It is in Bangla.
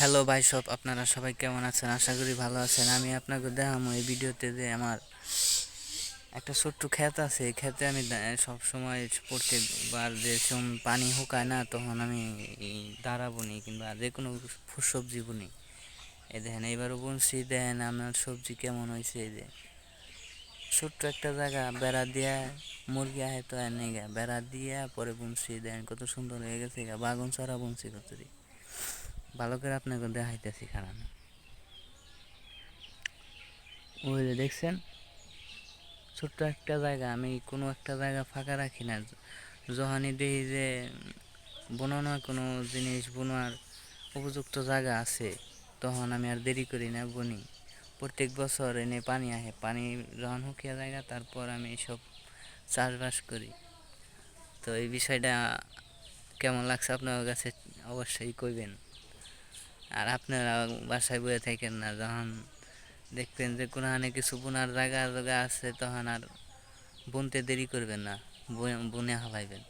হ্যালো ভাই সব আপনারা সবাই কেমন আছেন? আশা করি ভালো আছেন। আমি আপনাকে দেখাবো এই ভিডিওতে যে আমার একটা ছোট্ট ক্ষেত আছে। ক্ষেতে আমি সব সময় প্রত্যেকবার যে পানি শুকায় না, তখন আমি এই দাঁড়া বুনি কিংবা যে কোনো সবজি বুনি। এই দেখেন, এইবারও বুনছি। দেখেন আমার সবজি কেমন হয়েছে এই যে। ছোট্ট একটা জায়গা, বেড়া দিয়া মুরগি আহে তো এনে গা, বেড়া দিয়া পরে বুনছি। দেখেন, কত সুন্দর হয়ে গেছে বাগুন ছাড়া বুনছি কত দিন ভালো করে আপনাকে দেখাইতেছি, খারাপ ওই যে দেখছেন, ছোট্ট একটা জায়গা, আমি কোনো একটা জায়গা ফাঁকা রাখি না। যখনই দেখি যে, বনানো কোনো জিনিস বোনার উপযুক্ত জায়গা আছে, তখন আমি আর দেরি করি না, বনি। প্রত্যেক বছর এনে পানি আসে পানি যখন শুকিয়ে জায়গা তারপর আমি সব চাষবাস করি। তো এই বিষয়টা কেমন লাগছে আপনার কাছে, অবশ্যই কইবেন। আর আপনারা বাসায় বয়ে থাকেন না, যখন দেখবেন যে কোনখানে কিছু বোনার জায়গা জায়গা আছে, তখন আর বুনতে দেরি করবেন না বুনে হালাইবেন।